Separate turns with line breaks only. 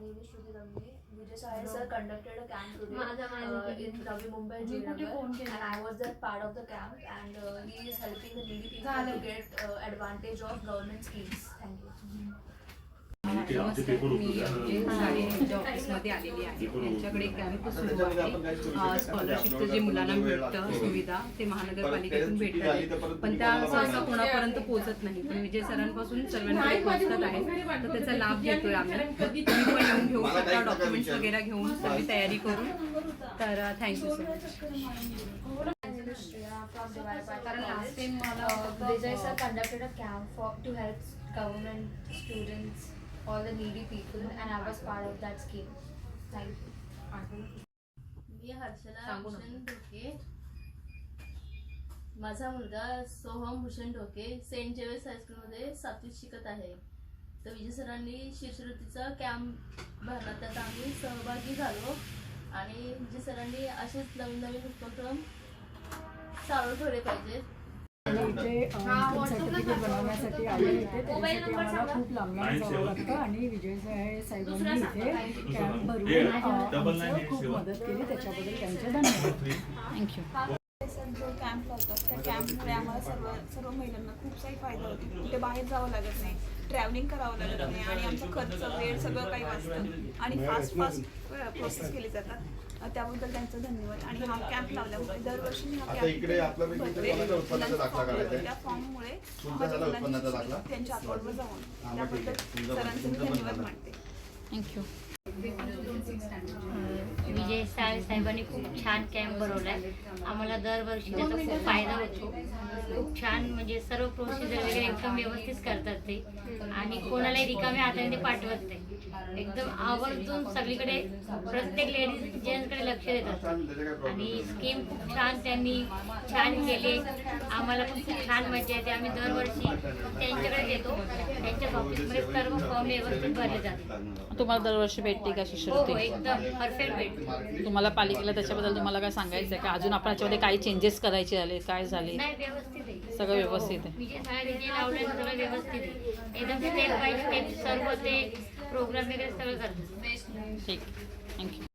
name is Shruti Ramne. Vijay Sahai sir conducted a camp today
माझा माझा
uh, in Navi Mumbai
मी कुठे
Jinagar,
phone केला?
and I was that part of the camp and uh, he is helping the needy
ते आमचे
म्हणजे साडे यांच्या ऑफिसमध्ये आलेली आहे. यांच्याकडे कॅम्प सुरू आहे. स्कॉलरशिपचं जे मुलांना भेटतं सुविधा ते महानगरपालिकेतून भेटतात. पण त्या सहसा कोणापर्यंत पोहोचत नाही. पण विजय सरांपासून सर्वांकडे पोहोचत आहे. तर त्याचा लाभ घेतोय आम्ही. तुम्ही पण येऊन घेऊ शकता डॉक्युमेंट्स वगैरे घेऊन सगळी तयारी करून. तर thank you so much
My name is Shreya from Devarapalli
कारण last time मला
Vijay sir conducted a camp for to help government students, all the needy people, and I was part of that scheme. Thank you.
मी हर्षला
सांगू नका.
भूषण ढोके माझा मुलगा Soham Bhushan Dhoke saint जेवेस हायस्कूलमध्ये सातवीत शिकत आहे तर विजय सरांनी शिष्यवृत्तीचा कॅम्प भरला त्यात आम्ही सहभागी झालो आणि विजय सरांनी असेच नवीन नवीन उपक्रम चालू ठेवले पाहिजेत
इथे इन्कम सर्टिफिकेट बनवण्यासाठी आले होते त्याच्यासाठी आम्हाला खूप लांब लांब जावं लागतं आणि विजय साहे- साहेबांनी इथे कॅम्प भरून खूप. मदत केली त्याच्याबद्दल त्यांचे धन्यवाद. थँक्यू
जो कॅम्प लावतात त्या कॅम्पमुळे आम्हाला सर्व सर्व महिलांना खूप काही फायदा होतो कुठे बाहेर जावं लागत नाही ट्रॅव्हलिंग करावं लागत नाही आणि आमचा खर्च वेळ सगळं काही वाचतं आणि फास्ट फास्ट प्रोसेस केली जातात त्याबद्दल त्यांचं धन्यवाद आणि हा कॅम्प लावल्यामुळे दरवर्षी हा
काढायचा आहे?
त्या फॉर्ममुळे? त्यांच्या अकाउंटवर जाऊन. त्याबद्दल सरांचे धन्यवाद. मानते
थँक्यू
साहेब साहेबांनी खूप छान कॅम्प भरवलाय. आम्हाला दरवर्षी त्याचा खूप फायदा होतो. खूप छान म्हणजे सर्व प्रोसिजर वगैरे एकदम व्यवस्थित करतात ते. आणि कोणालाही रिकाम्या हाताने ते पाठवत नाही. एकदम आवर्जून सगळीकडे प्रत्येक लेडीज जेंट्सकडे लक्ष देतात. आणि स्कीम खूप छान त्यांनी छान केली. आम्हाला पण खूप छान मजा येते. आम्ही दरवर्षी त्यांच्याकडे येतो त्यांच्याच ऑफिसमध्ये सर्व फॉर्म व्यवस्थित भरले जातात.
तुम्हाला दरवर्षी भेटते का
हो हो
शिष्यवृत्ती
एकदम परफेक्ट भेटते.
तुम्हाला पालिकेला त्याच्याबद्दल तुम्हाला काय सांगायचं आहे का अजून आपण याच्यामध्ये काही चेंजेस करायचे झाले काय झाले?
नाही व्यवस्थित आहे.
सगळं व्यवस्थित आहे.
विजय साहेब जे लावलं सगळं व्यवस्थित आहे. एकदम स्टेप बाय स्टेप सर्व ते प्रोग्राम वगैरे सगळं करतात.
ठीक. थँक्यू